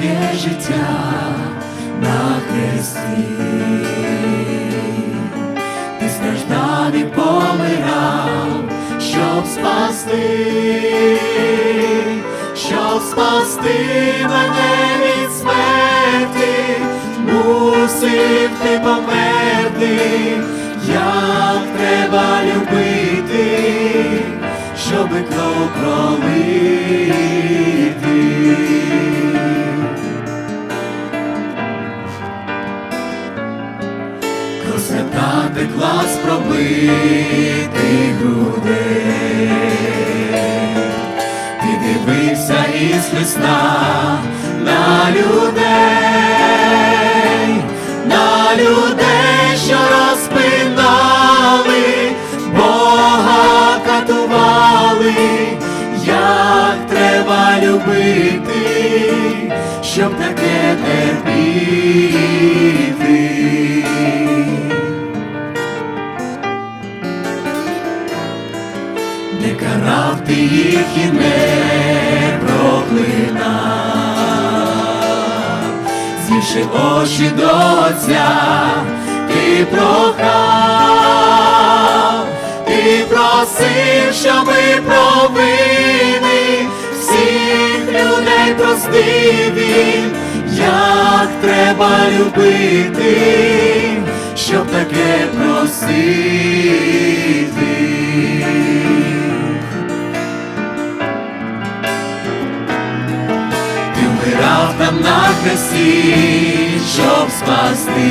своє життя на хресті, ти страждав і помирав, щоб спасти, щоб спасти мене від смерті, мусив ти померти, як треба любити, щоби кров пролити. Текла з пробитих грудей, ти дивився із Христа на людей, на людей, що розпинали, Бога катували, як треба любити, щоб таке терпіти. Не карав ти їх і не проклинав, звівши очі до Отця, ти прохав, ти просив, щоби провини всіх людей простив він, як треба любити, щоб таке просити. Вмирав там на хресті, щоб спасти,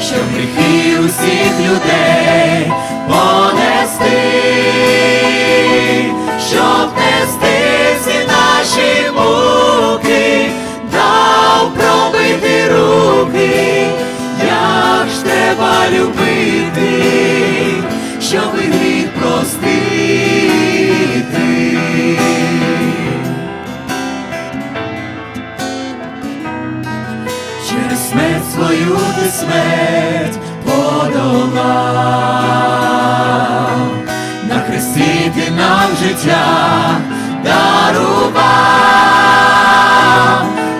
щоб гріхи усіх ти смерть подолав, на хресті ти нам життя дарував,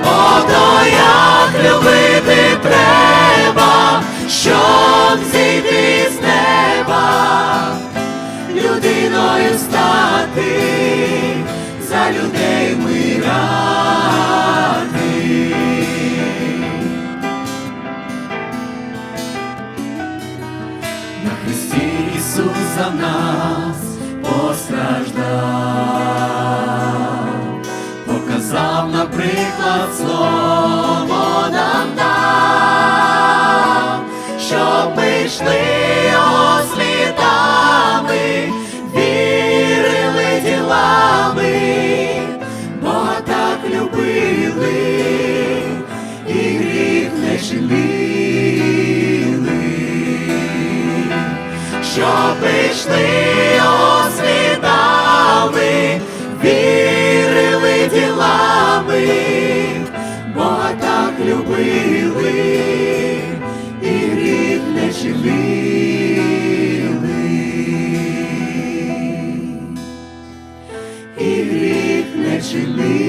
ото як любити треба, щоб зійти з неба, людиною стати, за людей вмирати. На Христі Ісус за нас постраждав, показав, наприклад, слово нам дав, щоб ми йшли що прийшли освітами, вірили ділами, бо так любили і гріх не чинили, і гріх не чинили.